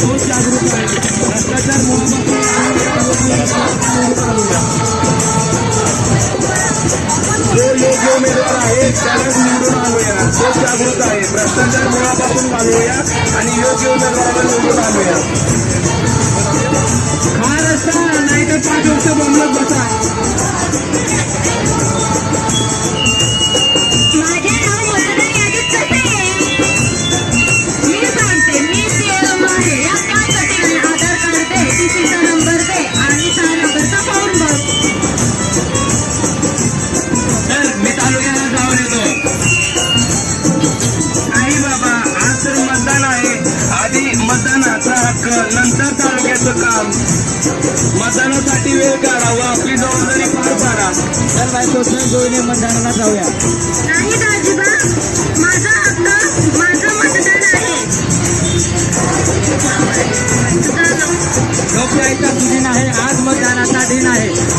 दोष जागरूक आहे. भ्रष्टाचार जो योग्य उमेदवार आहे. त्यालाच निवडून आणूया दोष जागृत आहे. भ्रष्टाचार मुळापासून मानूया आणि योग्य उमेदवाराला निवडून आणूया दिन आहे. आज मतदानाचा दिन आहे.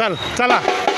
चल चला.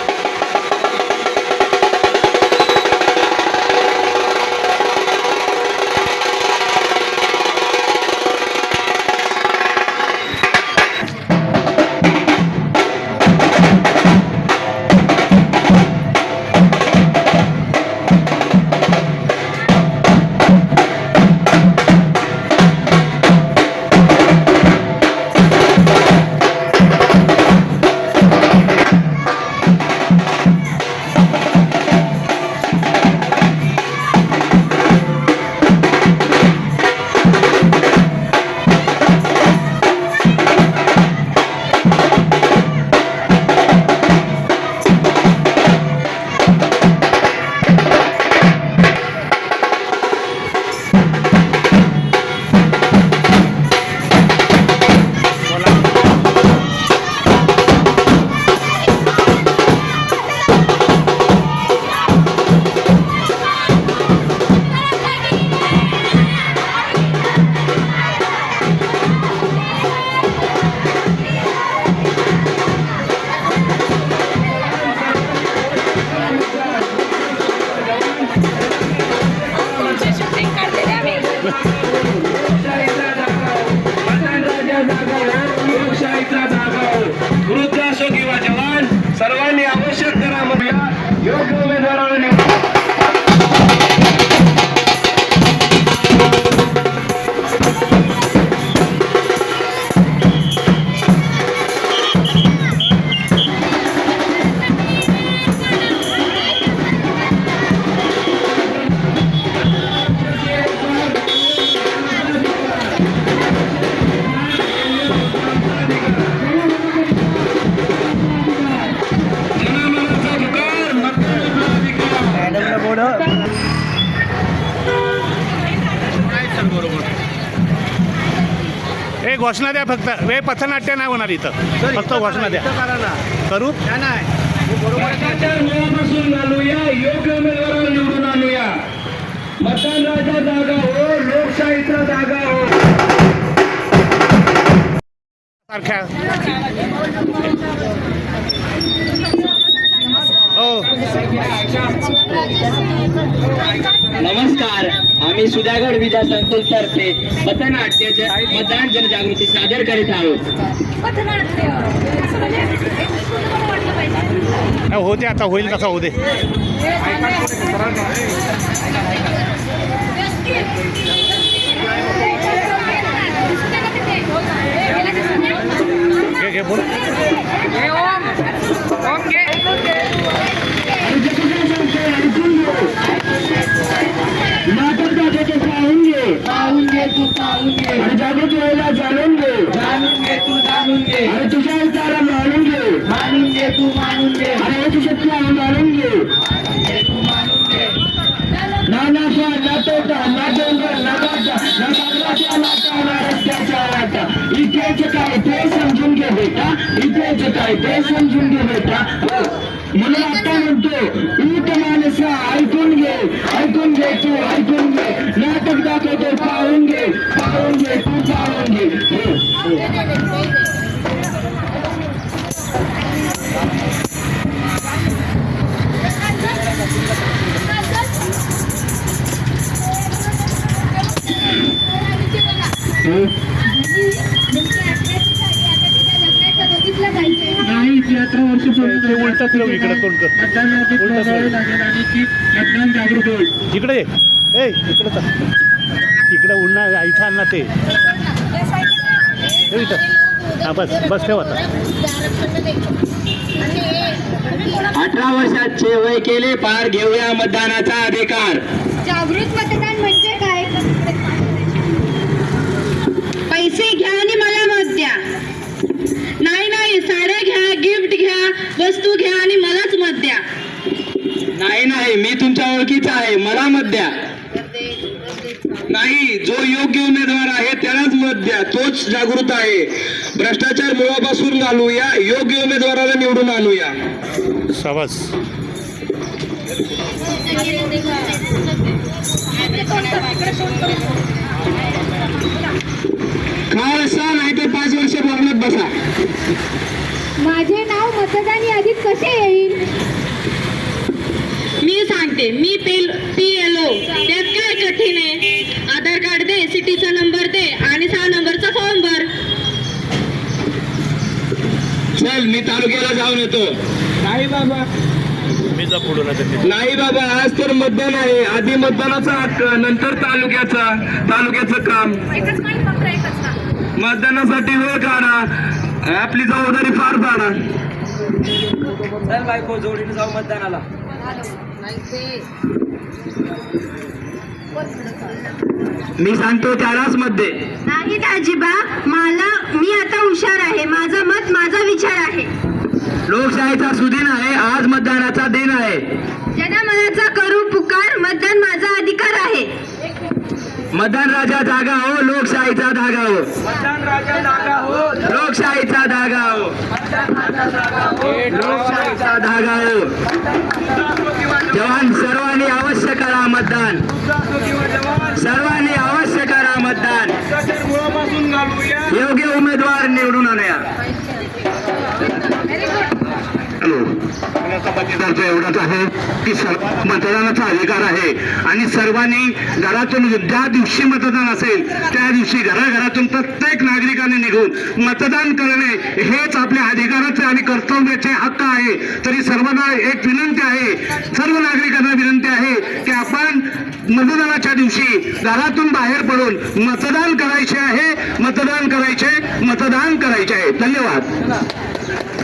घोषणा द्या फक्त. वे पथनाट्य नाही होणार इथं. फक्त घोषणा द्या करू योग्य उमेदवाराला निवडून आणूया. जागा हो लोकशाहीचा जागा हो. सारख्या. हो नमस्कार आम्ही सुधागड विद्या संकुल तर्फे पथनाट्याचे मतदान जनजागृती सादर करीत आहोत. होते आता होईल तसा दे. घे घे बोल. पाहून घे तू पाहून घे आणि जागृती व्हायला जाणून घे जाणून घे तू जाणून घे आणि तुझ्या विचारा मानून घे मानून घे तू मानून घे आणि याची शक्ती आहे मानून घे ना नाशा ना तोटा ना डोंगर ना गाठा ना सागराच्या लाटा ना रस्त्याच्या लाटा इथेच काय ते समजून घे बेटा इथेच काय ते समजून घे बेटा आता म्हणतो ऊट माणसा ऐकून घे ऐकून घे तू ऐकून घे नाटक दाखवतो पाहून घे पाहून घे तू पाहून घे हो, अठरा वर्ष उलटं फिरव इकडं तोंड कर. उलटं फिरव. मतदान जागृत होईल. इकडे ए इकडे इकडे उडणार इथं आण ना ते. हां बस बस ठेव आता. अठरा वर्षाचे वय केले पार घेऊया मतदानाचा अधिकार. जागृत मतदान वस्तू घ्या आणि मलाच मत द्या. नाही नाही मी तुमच्या ओळखीचा आहे मला मत द्या. नाही जो योग्य उमेदवार आहे त्यालाच मत द्या तोच जागृत आहे. भ्रष्टाचार मुळापासून घालूया योग्य उमेदवाराला निवडून आणूया. सवस काळ असा नाही तर पाच वर्ष बोलण्यात बसा. माझे नाव मतदान यादीत कसे येईल? मी सांगते मी पेल पी एल ओ त्यात काय कठीण आहे? आधार कार्ड दे सिटीचा नंबर दे आणि सहा नंबरचा फॉर्म भर. चल मी तालुक्याला जाऊन येतो. नाही बाबा. नाही बाबा आज तर मतदान आहे. आधी मतदानाचा हक्क नंतर तालुक्याचा तालुक्याचं काम. मतदानासाठी वेळ काढा. आपली जबाबदारी पार पाडा चल बायको जोडीने जाऊ मतदानाला. मी सांगतो त्यालाच मध्ये नाही दाजीबा मला मी आता हुशार आहे. माझं मत माझा विचार आहे. लोकशाहीचा सुदिन आहे आज मतदानाचा दिन आहे. जनमनाचा करू पुकार मतदान माझा अधिकार आहे. मतदान राजा जागा हो लोकशाहीचा धागा हो. मतदान राजा जागा हो. लोकशाहीचा धागा हो. लोकशाहीचा धागा हो. जवान सर्वांनी अवश्य करा मतदान. सर्वांनी अवश्य करा मतदान. योग्य उमेदवार निवडून आणूया. मतदानाचा एवढाच आहे की सर्व मतदानाचा अधिकार आहे. आणि सर्वांनी घरातून ज्या दिवशी मतदान असेल त्या दिवशी घराघरातून प्रत्येक नागरिकाने निघून मतदान करणे हेच आपल्या अधिकाराचे आणि कर्तव्याचे हक्क आहे. तरी सर्वांना एक विनंती आहे सर्व नागरिकांना विनंती आहे की आपण मतदानाच्या दिवशी घरातून बाहेर पडून मतदान करायचे आहे मतदान करायचे मतदान करायचे आहे. धन्यवाद.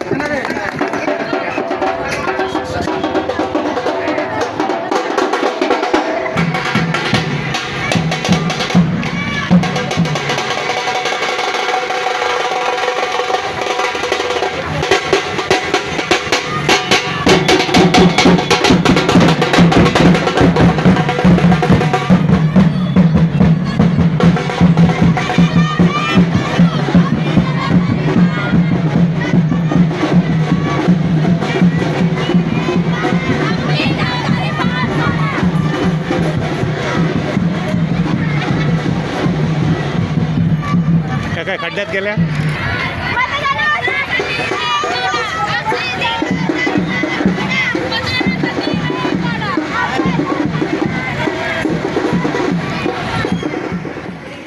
राज्यात गेल्या?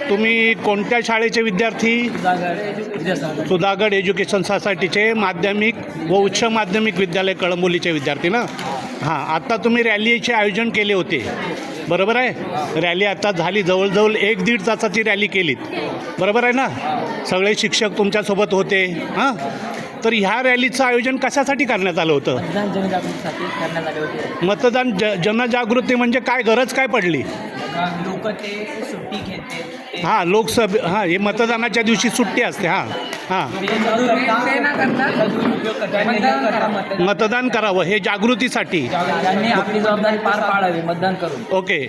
तुम्ही कोणत्या शाळेचे विद्यार्थी? सुधागड एज्युकेशन सोसायटीचे माध्यमिक व उच्च माध्यमिक विद्यालय कळंबोलीचे विद्यार्थी ना? हां आत्ता तुम्ही रॅलीचे आयोजन केले होते. बरोबर आहे? रॅली आता झाली जवळजवळ एक दीड तासाची रॅली केलीत. बरोबर आहे ना? सगळे शिक्षक तुमच्यासोबत होते हां? तर ह्या रॅलीचं आयोजन कशासाठी करण्यात आलं होतं? मतदान जनजागृतीसाठी करण्यात आले होते. मतदान ज जनजागृती म्हणजे काय? गरज काय पडली? लोक ते सुट्टी घेते. हां लोकसभे हां हे मतदानाच्या दिवशी सुट्टी असते हां हां. दुरुपयोग करतात मतदान करावं हे जागृतीसाठी. त्यांनी आपली जबाबदारी पार पाडावी मतदान करून. ओके.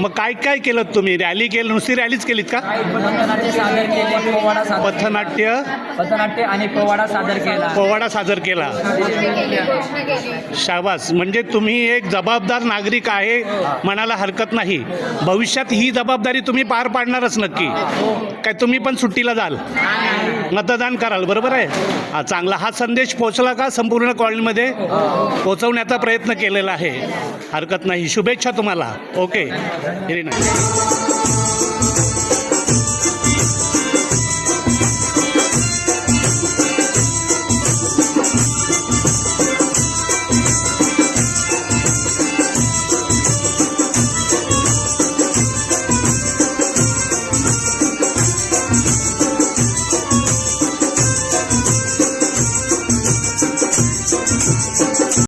मग काय काय केलं तुम्ही? रॅली केलं नुसती रॅलीच केलीत का? काही पथनाट्य सादर केले पोवाडा सादर पथनाट्य? पथनाट्य आणि पोवाडा सादर केला. पोवाडा सादर केला. शाबास. म्हणजे तुम्ही एक जबाबदार नागरिक आहे म्हणायला हरकत नाही. भविष्यात ही जबाबदारी तुम्ही पार पाडणारच नक्की. काय तुम्ही पण सुट्टीला जाल. मतदान कराल बरोबर आहे? हा चांगला. हा संदेश पोचला का संपूर्ण कॉलनीमध्ये? पोचवण्याचा प्रयत्न केलेला आहे. हरकत नाही. शुभेच्छा तुम्हाला. ओके. Very nice.